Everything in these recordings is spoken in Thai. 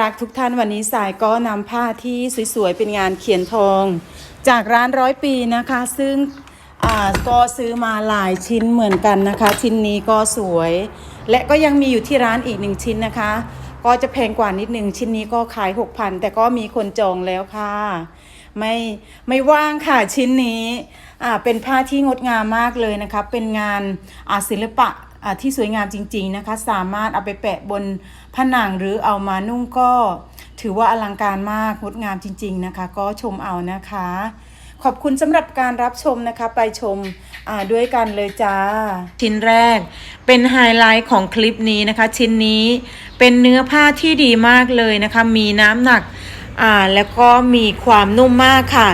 รักทุกท่านวันนี้สายก็นำผ้าที่สวยๆ เป็นงานเขียนทอง จากร้านร้อยปีนะคะ ซึ่งก็ซื้อมาหลายชิ้นเหมือนกันนะคะ ชิ้นนี้ก็สวย และก็ยังมีอยู่ที่ร้านอีกหนึ่งชิ้นนะคะ ก็จะแพงกว่านิดหนึ่งชิ้นนี้ก็ขาย 6,000 แต่ก็มีคนจองแล้วค่ะ ไม่ไม่ว่างค่ะชิ้นนี้เป็นผ้าที่งดงามมากเลยนะคะ เป็นงานศิลปะ ที่สวยงามจริง ๆนะคะ สามารถเอาไปแปะบนผนังหรือเอามานุ่งก็ถือว่าอลังการมากงดงามจริง ๆนะคะ ก็ชมเอานะคะ ขอบคุณสำหรับการรับชมนะคะ ไปชมอ่าด้วยกันเลยจ้า ชิ้นแรก เป็นไฮไลท์ของคลิปนี้นะคะ ชิ้นนี้เป็นเนื้อผ้าที่ดีมากเลยนะคะ มีน้ำหนักอ่าแล้วก็มีความนุ่มมากค่ะ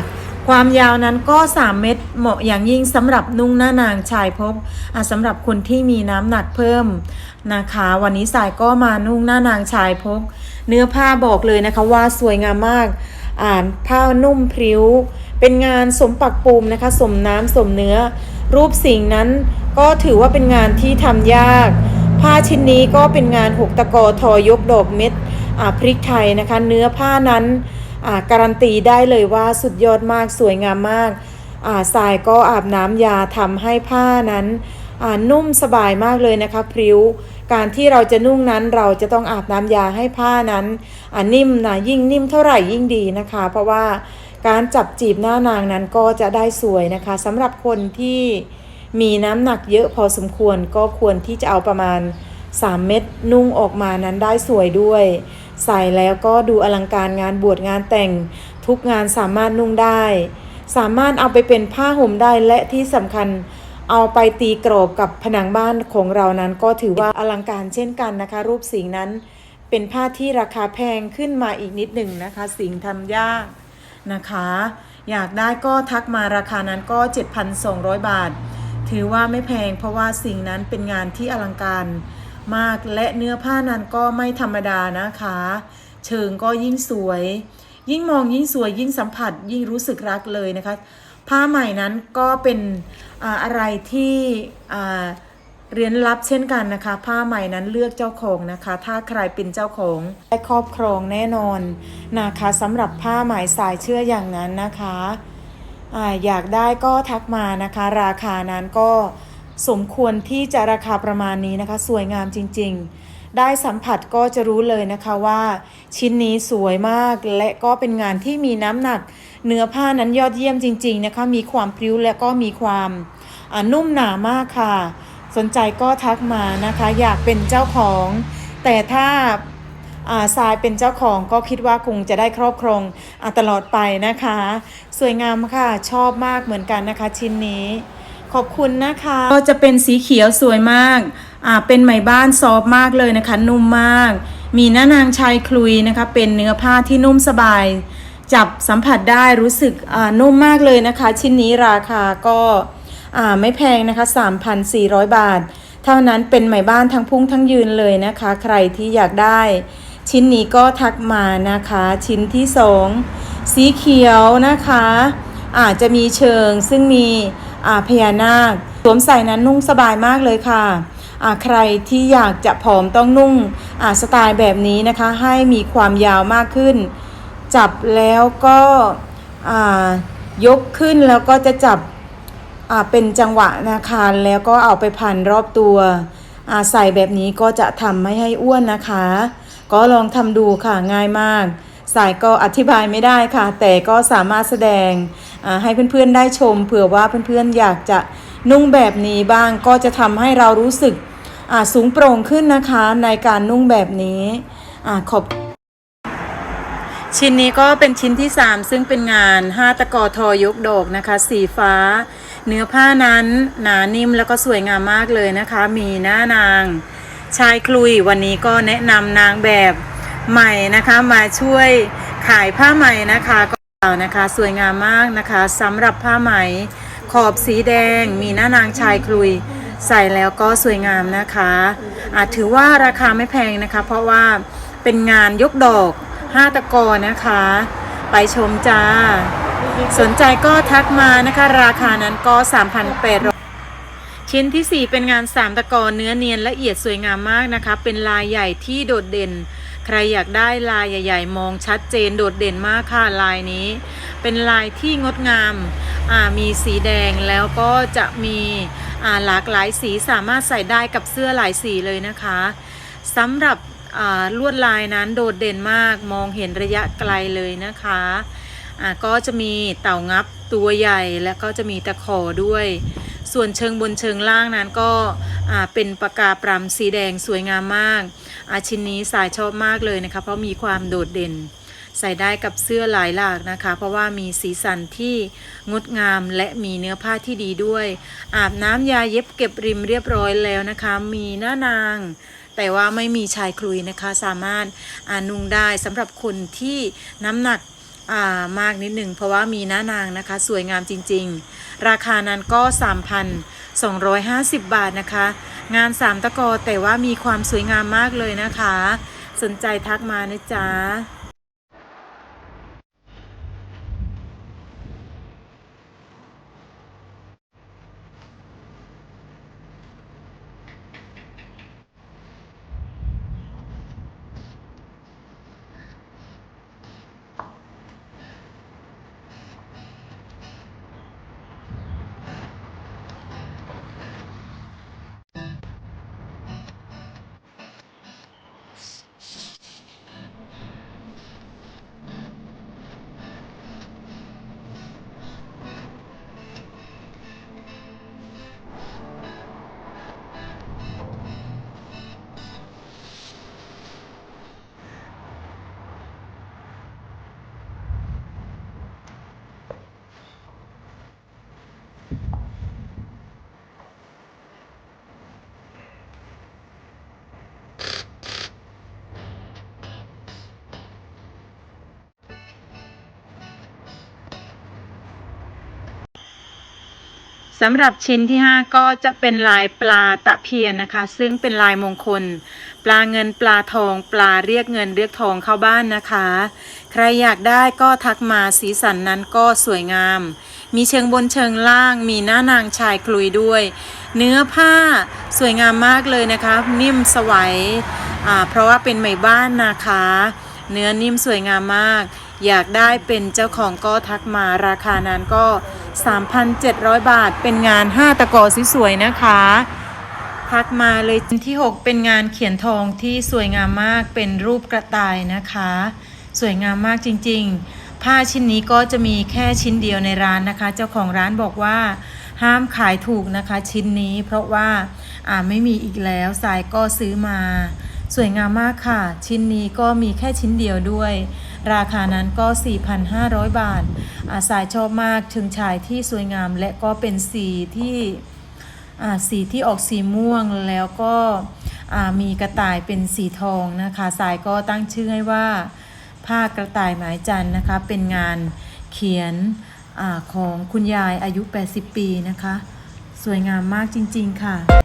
ความยาวนั้นก็ 3 เมตรเหมาะอย่างยิ่งสำหรับนุ่งหน้านางชายพกสำหรับคนที่มีน้ำหนักเพิ่มนะคะ วันนี้สายก็มานุ่งหน้านางชายพก เนื้อผ้าบอกเลยนะคะว่าสวยงามมาก อ่าผ้านุ่มพริ้ว เป็นงานสมปักปูมนะคะ สมน้ำสมเนื้อ รูปสิ่งนั้นก็ถือว่าเป็นงานที่ทำยาก ผ้าชิ้นนี้ก็เป็นงานหกตะกอทอยกดอกเม็ดพริกไทยนะคะ เนื้อผ้านั้น การันตีได้เลยว่าสุดยอดมากสวยงามมากอ่าทรายก็อาบน้ำยาทำให้ผ้านั้นอ่านุ่มสบายมากเลยนะคะพริ้ว การที่เราจะนุ่งนั้นเราจะต้องอาบน้ำยาให้ผ้านั้นอ่านิ่มนะยิ่งนิ่มเท่าไหร่ยิ่งดีนะคะ เพราะว่าการจับจีบหน้านางนั้นก็จะได้สวยนะคะสำหรับคนที่มีน้ำหนักเยอะพอสมควรก็ควรที่จะเอาประมาณ 3 เม็ดนุ่งออกมานั้นได้สวยด้วย ใส่แล้วก็ดูอลังการงานบวชงานแต่ง ทุกงานสามารถนุ่งได้ สามารถเอาไปเป็นผ้าห่มได้และที่สำคัญเอาไปตีกรอบกับผนังบ้านของเรานั้นก็ถือว่าอลังการเช่นกันนะคะ รูปสิงนั้นเป็นผ้าที่ราคาแพงขึ้นมาอีกนิดหนึ่งนะคะ สิงทำยากนะคะ อยากได้ก็ทักมาราคานั้นก็ 7,200 บาท ถือว่าไม่แพงเพราะว่าสิ่งนั้นเป็นงานที่อลังการ มากและเนื้อผ้านั้นก็ไม่ธรรมดานะคะ เชิงก็ยิ่งสวย ยิ่งมองยิ่งสวยยิ่งสัมผัสยิ่งรู้สึกรักเลยนะคะ ผ้าใหม่นั้นก็เป็นอะไรที่เรียนรับเช่นกันนะคะ ผ้าใหม่นั้นเลือกเจ้าของนะคะ ถ้าใครเป็นเจ้าของได้ครอบครองแน่นอนนะคะสำหรับผ้าไหมสายเชื่ออย่างนั้นนะคะออยากได้ก็ทักมานะคะ ราคานั้นก็ สมควรที่จะราคาประมาณนี้นะคะ สวยงามจริง ๆ ได้สัมผัสก็จะรู้เลยนะคะว่า ชิ้นนี้สวยมากและก็เป็นงานที่มีน้ำหนัก เนื้อผ้านั้นยอดเยี่ยมจริง ๆ นะคะ มีความพริ้วและก็มีความนุ่มหนามากค่ะ สนใจก็ทักมานะคะ อยากเป็นเจ้าของ แต่ถ้าอาทรายเป็นเจ้าของก็คิดว่าคงจะได้ครอบครองอตลอดไปนะคะ สวยงามค่ะชอบมากเหมือนกันนะคะชิ้นนี้ ขอบคุณนะคะ ก็จะเป็นสีเขียวสวยมากอ่าเป็นไหมบ้านซอฟมากเลยนะคะ นุ่มมาก มีหน้านางชายคลุยนะคะ เป็นเนื้อผ้าที่นุ่มสบาย จับสัมผัสได้รู้สึกอ่านุ่มมากเลยนะคะ ชิ้นนี้ราคาก็อ่าไม่แพงนะคะ 3,400 บาท เท่านั้นเป็นไหมบ้านทั้งพุ่งทั้งยืนเลยนะคะ ใครที่อยากได้ ชิ้นนี้ก็ทักมานะคะ ชิ้นที่สองสีเขียวนะคะอาจจะมีเชิงซึ่งมี พญานาคสวมใส่นั้นนุ่งสบายมากเลยค่ะอ่าใครที่อยากจะผอมต้องนุ่งอ่าสไตล์แบบนี้นะคะ ให้มีความยาวมากขึ้น จับแล้วก็อ่ายกขึ้นแล้วก็จะจับอ่าเป็นจังหวะนะคะแล้วก็เอาไปพันรอบตัวอ่าใส่แบบนี้ก็จะทำไม่ให้อ้วนนะคะ ก็ลองทำดูค่ะง่ายมาก สายก็อธิบายไม่ได้ค่ะ แต่ก็สามารถแสดง ให้เพื่อนๆได้ชมเผื่อว่าเพื่อนๆอยากจะนุ่งแบบนี้บ้างก็จะทำให้เรารู้สึกอ่าสูงโปร่งขึ้นนะคะในการนุ่งแบบนี้อ่าขอบชิ้นนี้ก็เป็นชิ้นที่ 3 ซึ่งเป็นงาน5ตะกอทอยกดอกนะคะ สีฟ้า เนื้อผ้านั้นหนานิ่มแล้วก็สวยงามมากเลยนะคะ มีหน้านาง ชายคลุยวันนี้ก็แนะนำนางแบบใหม่นะคะ มาช่วยขายผ้าใหม่นะคะ ก็นะคะสวยงามมากนะคะสำหรับผ้าไหมขอบสีแดง มีหน้านางชายคลุย ใส่แล้วก็สวยงามนะคะอาจถือว่าราคาไม่แพงนะคะ เพราะว่าเป็นงานยกดอก 5 ตะกอนะคะ ไปชมจ้า สนใจก็ทักมานะคะ ราคานั้นก็ 3,800 ชิ้นทีสี่4 เป็นงาน 3 ตะกอเนื้อเนียนละเอียดสวยงามมากนะคะ เป็นลายใหญ่ที่โดดเด่น ใครอยากได้ลายใหญ่ ๆ มองชัดเจนโดดเด่นมากค่ะลายนี้ เป็นลายที่งดงามมีสีแดงแล้วก็จะมีหลากหลายสีสามารถใส่ได้กับเสื้อหลายสีเลยนะคะสำหรับลวดลายนั้นโดดเด่นมากมองเห็นระยะไกลเลยนะคะอ่าก็จะมีเต่างับตัวใหญ่และก็จะมีตะขอด้วย ส่วนเชิงบนเชิงล่างนั้นก็เป็นปากกาปรำสีแดงสวยงามมากอาชิ้นนี้สายชอบมากเลยนะคะเพราะมีความโดดเด่น ใส่ได้กับเสื้อหลายหลากนะคะ เพราะว่ามีสีสันที่งดงามและมีเนื้อผ้าที่ดีด้วย อาบน้ำยาเย็บเก็บริมเรียบร้อยแล้วนะคะ มีหน้านางแต่ว่าไม่มีชายคลุยนะคะสามารถอานุ่งได้สำหรับคนที่น้ำหนัก มากนิดหนึ่งเพราะว่ามีหน้านางนะคะ สวยงามจริงๆ ราคานั้นก็ 3,250 บาทนะคะ งานสามตะกอแต่ว่ามีความสวยงามมากเลยนะคะ สนใจทักมานะจ๊ะ สำหรับชิ้นที่ 5 ก็จะเป็นลายปลาตะเพียนนะคะ ซึ่งเป็นลายมงคล ปลาเงินปลาทอง ปลาเรียกเงินเรียกทองเข้าบ้านนะคะ ใครอยากได้ก็ทักมาสีสันนั้นก็สวยงาม มีเชิงบนเชิงล่าง มีหน้านางชายคลุยด้วย เนื้อผ้าสวยงามมากเลยนะคะ นิ่มสวยเพราะว่าเป็นไหมบ้านนะคะ เนื้อนิ่มสวยงามมาก อยากได้เป็นเจ้าของก็ทักมาราคานั้นก็ 3,700 บาท เป็นงาน 5 ตะกอสวยๆนะคะทักมาเลยชิ้นที่ 6 เป็นงานเขียนทองที่สวยงามมากเป็นรูปกระต่ายนะคะ สวยงามมากจริงๆ ผ้าชิ้นนี้ก็จะมีแค่ชิ้นเดียวในร้านนะคะ เจ้าของร้านบอกว่าห้ามขายถูกนะคะชิ้นนี้ เพราะว่าอ่าไม่มีอีกแล้วสายก็ซื้อมา สวยงามมากค่ะ ชิ้นนี้ก็มีแค่ชิ้นเดียวด้วย ราคานั้นก็ 4,500 บาท อาสายชอบมากถึงชายที่สวยงามและก็เป็นสีที่สีที่ออกสีม่วงแล้วก็มีกระต่ายเป็นสีทองนะคะสายก็ตั้งชื่อให้ว่าผ้ากระต่ายหมายจันนะคะ เป็นงานเขียนอของคุณยายอายุ 80 ปีนะคะ สวยงามมากจริง ๆ ค่ะ